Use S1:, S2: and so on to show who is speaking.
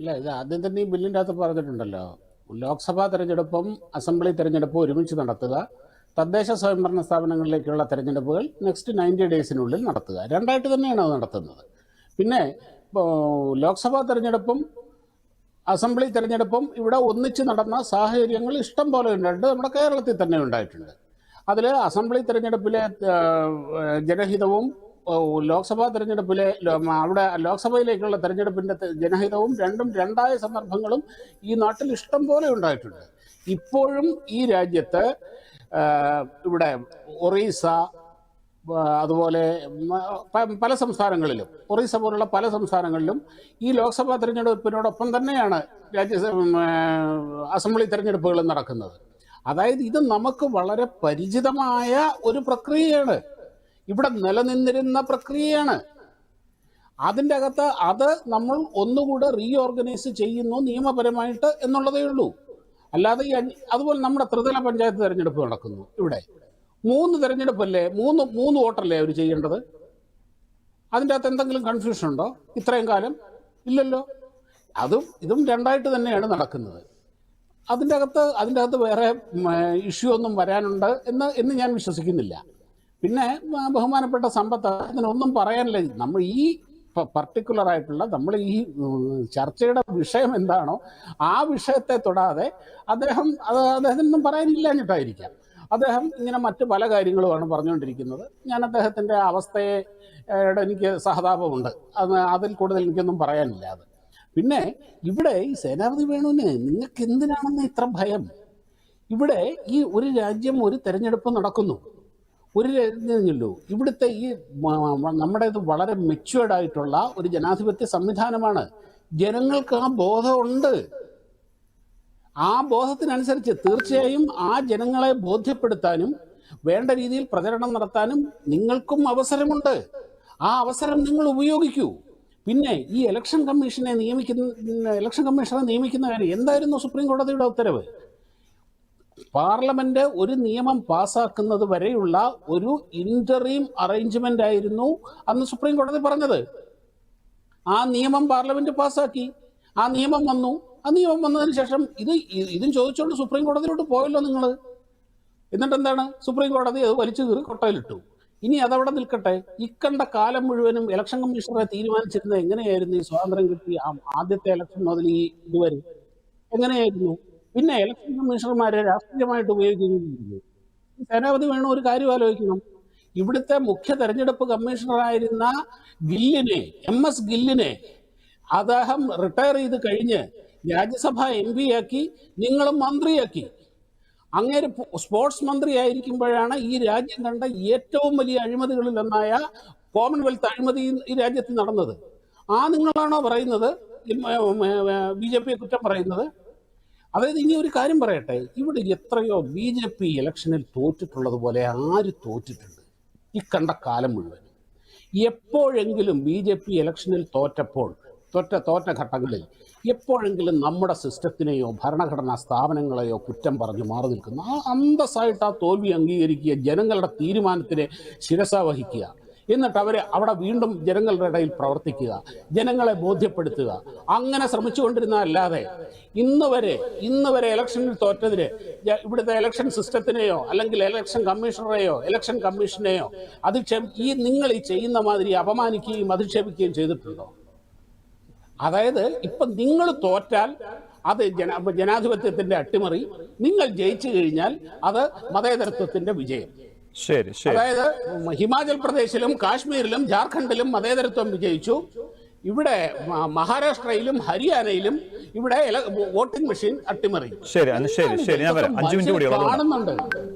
S1: ഇല്ല ഇത് ആദ്യം തന്നെ ഈ ബില്ലിൻ്റെ അകത്ത് പറഞ്ഞിട്ടുണ്ടല്ലോ ലോക്സഭാ തെരഞ്ഞെടുപ്പും അസംബ്ലി തെരഞ്ഞെടുപ്പും ഒരുമിച്ച് നടത്തുക തദ്ദേശ സ്വയംഭരണ സ്ഥാപനങ്ങളിലേക്കുള്ള തെരഞ്ഞെടുപ്പുകൾ നെക്സ്റ്റ് നയൻറ്റി ഡേയ്സിനുള്ളിൽ നടത്തുക രണ്ടായിട്ട് തന്നെയാണ് അത് നടത്തുന്നത് പിന്നെ ലോക്സഭാ തെരഞ്ഞെടുപ്പും അസംബ്ലി തെരഞ്ഞെടുപ്പും ഇവിടെ ഒന്നിച്ച് നടന്ന സാഹചര്യങ്ങൾ ഇഷ്ടം പോലെ ഉണ്ടായിട്ടുണ്ട് നമ്മുടെ കേരളത്തിൽ തന്നെ ഉണ്ടായിട്ടുണ്ട് അതിൽ അസംബ്ലി തെരഞ്ഞെടുപ്പിലെ ജനഹിതവും ലോക്സഭാ തെരഞ്ഞെടുപ്പിലെ അവിടെ ലോക്സഭയിലേക്കുള്ള തെരഞ്ഞെടുപ്പിൻ്റെ ജനഹിതവും രണ്ടും രണ്ടായ സന്ദർഭങ്ങളും ഈ നാട്ടിൽ ഇഷ്ടം പോലെ ഉണ്ടായിട്ടുണ്ട് ഇപ്പോഴും ഈ രാജ്യത്ത് ഇവിടെ ഒറീസ അതുപോലെ പല സംസ്ഥാനങ്ങളിലും ഒറീസ പോലുള്ള പല സംസ്ഥാനങ്ങളിലും ഈ ലോക്സഭാ തിരഞ്ഞെടുപ്പിനോടൊപ്പം തന്നെയാണ് രാജ്യസഭ അസംബ്ലി തെരഞ്ഞെടുപ്പുകളും നടക്കുന്നത് അതായത് ഇത് നമുക്ക് വളരെ പരിചിതമായ ഒരു പ്രക്രിയയാണ് ഇവിടെ നിലനിന്നിരുന്ന പ്രക്രിയയാണ് അതിൻ്റെ അകത്ത് അത് നമ്മൾ ഒന്നുകൂടെ റീഓർഗനൈസ് ചെയ്യുന്നു നിയമപരമായിട്ട് എന്നുള്ളതേ ഉള്ളൂ അല്ലാതെ ഈ അതുപോലെ നമ്മുടെ ത്രിതല പഞ്ചായത്ത് തിരഞ്ഞെടുപ്പ് നടക്കുന്നു ഇവിടെ മൂന്ന് തിരഞ്ഞെടുപ്പല്ലേ മൂന്ന് മൂന്ന് വോട്ടല്ലേ അവർ ചെയ്യേണ്ടത് അതിൻ്റെ അകത്ത് എന്തെങ്കിലും കൺഫ്യൂഷൻ ഉണ്ടോ ഇത്രയും കാലം ഇല്ലല്ലോ അതും ഇതും രണ്ടായിട്ട് തന്നെയാണ് നടക്കുന്നത് അതിൻ്റെ അകത്ത് അതിൻ്റെ അകത്ത് വേറെ ഇഷ്യൂ ഒന്നും വരാനുണ്ട് എന്ന് എന്ന് ഞാൻ വിശ്വസിക്കുന്നില്ല പിന്നെ ബഹുമാനപ്പെട്ട സമ്പത്ത് അതിനൊന്നും പറയാനില്ല നമ്മൾ ഈ പർട്ടിക്കുലർ ആയിട്ടുള്ള നമ്മൾ ഈ ചർച്ചയുടെ വിഷയം എന്താണോ ആ വിഷയത്തെ തൊടാതെ അദ്ദേഹം അത് അദ്ദേഹത്തിനൊന്നും പറയാനില്ലാഞ്ഞിട്ടായിരിക്കാം അദ്ദേഹം ഇങ്ങനെ മറ്റു പല കാര്യങ്ങളുമാണ് പറഞ്ഞുകൊണ്ടിരിക്കുന്നത് ഞാൻ അദ്ദേഹത്തിൻ്റെ അവസ്ഥയെ എനിക്ക് സഹതാപമുണ്ട് അത് അതിൽ കൂടുതൽ എനിക്കൊന്നും പറയാനില്ല അത് പിന്നെ ഇവിടെ ഈ സേനാപതി വേണുവിന് നിങ്ങൾക്ക് എന്തിനാണെന്ന് ഇത്ര ഭയം ഇവിടെ ഈ ഒരു രാജ്യം ഒരു തെരഞ്ഞെടുപ്പ് നടക്കുന്നു ഒരു ഇതേയുള്ളൂ ഇവിടുത്തെ ഈ നമ്മുടെ ഇത് വളരെ മെച്യൂർഡ് ആയിട്ടുള്ള ഒരു ജനാധിപത്യ സംവിധാനമാണ് ജനങ്ങൾക്ക് ആ ബോധമുണ്ട് ആ ബോധത്തിനനുസരിച്ച് തീർച്ചയായും ആ ജനങ്ങളെ ബോധ്യപ്പെടുത്താനും വേണ്ട രീതിയിൽ പ്രചരണം നടത്താനും നിങ്ങൾക്കും അവസരമുണ്ട് ആ അവസരം നിങ്ങൾ ഉപയോഗിക്കൂ പിന്നെ ഈ ഇലക്ഷൻ കമ്മീഷനെ നിയമിക്കുന്ന ഇലക്ഷൻ കമ്മീഷനെ നിയമിക്കുന്ന കാര്യം എന്തായിരുന്നു സുപ്രീം കോടതിയുടെ ഉത്തരവ് പാർലമെന്റ് ഒരു നിയമം പാസാക്കുന്നത് വരെയുള്ള ഒരു ഇന്ററീം അറേഞ്ച്മെന്റ് ആയിരുന്നു അന്ന് സുപ്രീം കോടതി പറഞ്ഞത് ആ നിയമം പാർലമെന്റ് പാസാക്കി ആ നിയമം വന്നു ആ നിയമം വന്നതിന് ശേഷം ഇത് ഇതും ചോദിച്ചുകൊണ്ട് സുപ്രീം കോടതിയിലോട്ട് പോയല്ലോ നിങ്ങൾ എന്നിട്ട് എന്താണ് സുപ്രീം കോടതി അത് വലിച്ചു കീറി കൊട്ടയിലിട്ടു ഇനി അതവിടെ നിൽക്കട്ടെ ഇക്കണ്ട കാലം മുഴുവനും ഇലക്ഷൻ കമ്മീഷണറെ തീരുമാനിച്ചിരുന്നത് എങ്ങനെയായിരുന്നു ഈ സ്വാതന്ത്ര്യം കിട്ടി ആദ്യത്തെ ഇലക്ഷൻ മുതൽ ഈ ഇതുവരെ എങ്ങനെയായിരുന്നു പിന്നെ ഇലക്ഷൻ കമ്മീഷണർമാരെ രാഷ്ട്രീയമായിട്ട് ഉപയോഗിക്കുന്നില്ലേ സേനാപതി വേണം ഒരു കാര്യം ആലോചിക്കണം ഇവിടുത്തെ മുഖ്യ തെരഞ്ഞെടുപ്പ് കമ്മീഷണറായിരുന്ന ഗില്ലിനെ എം എസ് ഗില്ലിനെ അദ്ദേഹം റിട്ടയർ ചെയ്ത് കഴിഞ്ഞ് രാജ്യസഭ എം പി ആക്കി നിങ്ങളും മന്ത്രിയാക്കി അങ്ങേര് സ്പോർട്സ് മന്ത്രി ആയിരിക്കുമ്പോഴാണ് ഈ രാജ്യം കണ്ട ഏറ്റവും വലിയ ഒന്നായ കോമൺവെൽത്ത് അഴിമതി ഈ രാജ്യത്ത് നടന്നത് ആ നിങ്ങളാണോ പറയുന്നത് ബി ജെ പിയെ കുറ്റം പറയുന്നത് അതായത് ഇനി ഒരു കാര്യം പറയട്ടെ ഇവിടെ എത്രയോ ബി ജെ പി ഇലക്ഷനിൽ തോറ്റിട്ടുള്ളതുപോലെ ആര് തോറ്റിട്ടുണ്ട് ഈ കണ്ട കാലം മുഴുവൻ എപ്പോഴെങ്കിലും ബി ജെ പി ഇലക്ഷനിൽ തോറ്റപ്പോൾ തോറ്റ തോറ്റ ഘട്ടങ്ങളിൽ എപ്പോഴെങ്കിലും നമ്മുടെ സിസ്റ്റത്തിനെയോ ഭരണഘടനാ സ്ഥാപനങ്ങളെയോ കുറ്റം പറഞ്ഞ് മാറി നിൽക്കുന്ന ആ അന്തസ്സായിട്ട് ആ തോൽവി അംഗീകരിക്കുക ജനങ്ങളുടെ തീരുമാനത്തിനെ ശിരസ വഹിക്കുക എന്നിട്ട് അവരെ അവിടെ വീണ്ടും ജനങ്ങളുടെ ഇടയിൽ പ്രവർത്തിക്കുക ജനങ്ങളെ ബോധ്യപ്പെടുത്തുക അങ്ങനെ ശ്രമിച്ചുകൊണ്ടിരുന്ന അല്ലാതെ ഇന്ന് വരെ ഇന്ന് വരെ ഇലക്ഷനിൽ തോറ്റതിന് ഇവിടുത്തെ ഇലക്ഷൻ സിസ്റ്റത്തിനെയോ അല്ലെങ്കിൽ ഇലക്ഷൻ കമ്മീഷണറെയോ ഇലക്ഷൻ കമ്മീഷനെയോ അധിക്ഷേപ ഈ നിങ്ങൾ ഈ ചെയ്യുന്ന മാതിരി അപമാനിക്കുകയും അധിക്ഷേപിക്കുകയും ചെയ്തിട്ടുണ്ടോ അതായത് ഇപ്പൊ നിങ്ങൾ തോറ്റാൽ അത് ജന ജനാധിപത്യത്തിന്റെ അട്ടിമറി നിങ്ങൾ ജയിച്ചു കഴിഞ്ഞാൽ അത് മതേതരത്വത്തിന്റെ വിജയം
S2: ശരി ശരി അതായത്
S1: ഹിമാചൽ പ്രദേശിലും കാശ്മീരിലും ജാർഖണ്ഡിലും മതേതരത്വം വിജയിച്ചു ഇവിടെ മഹാരാഷ്ട്രയിലും ഹരിയാനയിലും ഇവിടെ വോട്ടിംഗ് മെഷീൻ അട്ടിമറി
S2: ശരി ശരി ശരി ഞാൻ
S1: അഞ്ചു മിനിറ്റ് കൂടി കാണുന്നുണ്ട്